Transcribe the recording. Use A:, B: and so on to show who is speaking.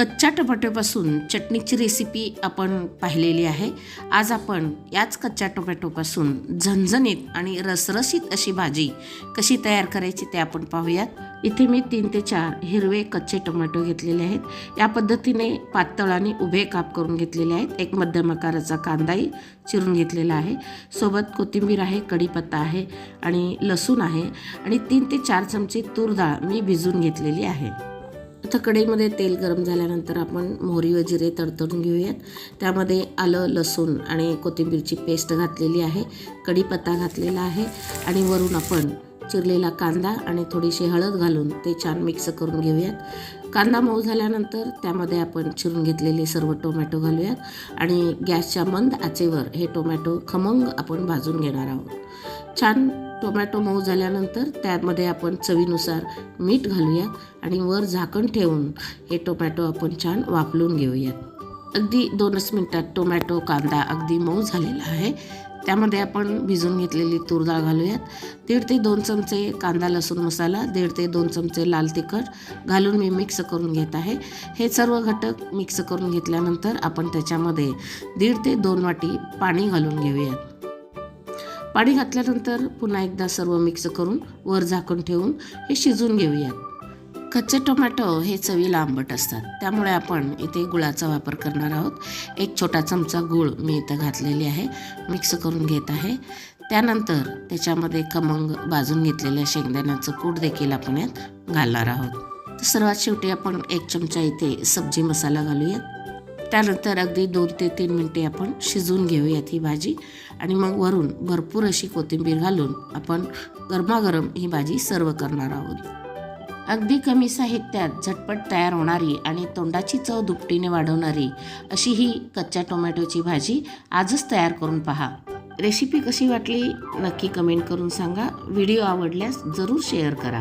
A: कच्च्या टोमॅटोपासून चटणीची रेसिपी आपण पाहिलेली आहे. आज आपण याच कच्च्या टोमॅटोपासून झणझणीत आणि रसरशीत अशी भाजी कशी तयार करायची ते आपण पाहूयात. इथे मी तीन ते चार हिरवे कच्चे टोमॅटो घेतलेले आहेत. या पद्धतीने पातळ आणि उभे काप करून घेतलेले आहेत. एक मध्यम आकाराचा कांदाही चिरून घेतलेला आहे. सोबत कोथिंबीर आहे कढीपत्ता आहे आणि लसूण आहे आणि तीन ते चार चमचे तूर डाळ मी भिजून घेतलेली आहे. आता कढईमध्ये तेल गरम झाल्यानंतर आपण मोहरी व जिरे तडतडून घेऊयात. त्यामध्ये आलं लसूण आणि कोथिंबीरची पेस्ट घातलेली आहे. कढीपत्ता घातलेला आहे आणि वरून आपण चिरलेला कांदा आणि थोडीशी हळद घालून ते छान मिक्स करून घेऊयात. कांदा मऊ झाल्यानंतर त्यामध्ये आपण चिरून घेतलेले सर्व टोमॅटो घालूयात आणि गॅसच्या मंद आचेवर हे टोमॅटो खमंग आपण भाजून घेणार आहोत. छान टोमॅटो मऊ झाल्यानंतर त्यामध्ये आपण चवीनुसार मीठ घालूयात आणि वर झाकण ठेवून हे टोमॅटो आपण छान वापरून घेऊयात. अगदी दोनच मिनटात टोमॅटो कांदा अगदी मऊ झालेला आहे. त्यामध्ये आपण भिजून घेतलेली तूर डाळ घालूयात. दीड ते दोन चमचे कांदा लसूण मसाला दीड ते दोन चमचे लाल तिखट घालून मी मिक्स करून घेत आहे. हे सर्व घटक मिक्स करून घेतल्यानंतर आपण त्याच्यामध्ये दीड ते दोन वाटी पाणी घालून घेऊयात. पाणी घातल्यानंतर पुन्हा एकदा सर्व मिक्स करून वर झाकून ठेवून हे शिजून घेऊयात. कच्चे टोमॅटो हे चवीला आंबट असतात. त्यामुळे आपण इथे गुळाचा वापर करणार आहोत. एक छोटा चमचा गूळ मी इथं घातलेली आहे. मिक्स करून घेत आहे. त्यानंतर त्याच्यामध्ये खमंग भाजून घेतलेल्या शेंगदाण्याचं कूट देखील आपण यात घालणार आहोत. तर सर्वात शेवटी आपण एक चमचा इथे सब्जी मसाला घालूयात. त्यानंतर अगदी दोन ते तीन मिनटे आपण शिजवून घेऊयात ही भाजी. आणि मग वरून भरपूर अशी कोथिंबीर घालून आपण गरमागरम ही भाजी सर्व करणार आहोत. अगदी कमी साहित्यात झटपट तयार होणारी आणि तोंडाची चव दुपटीने वाढवणारी अशी ही कच्च्या टोमॅटोची भाजी आजच तयार करून पहा. रेसिपी कशी वाटली नक्की कमेंट करून सांगा. व्हिडिओ आवडल्यास जरूर शेअर करा.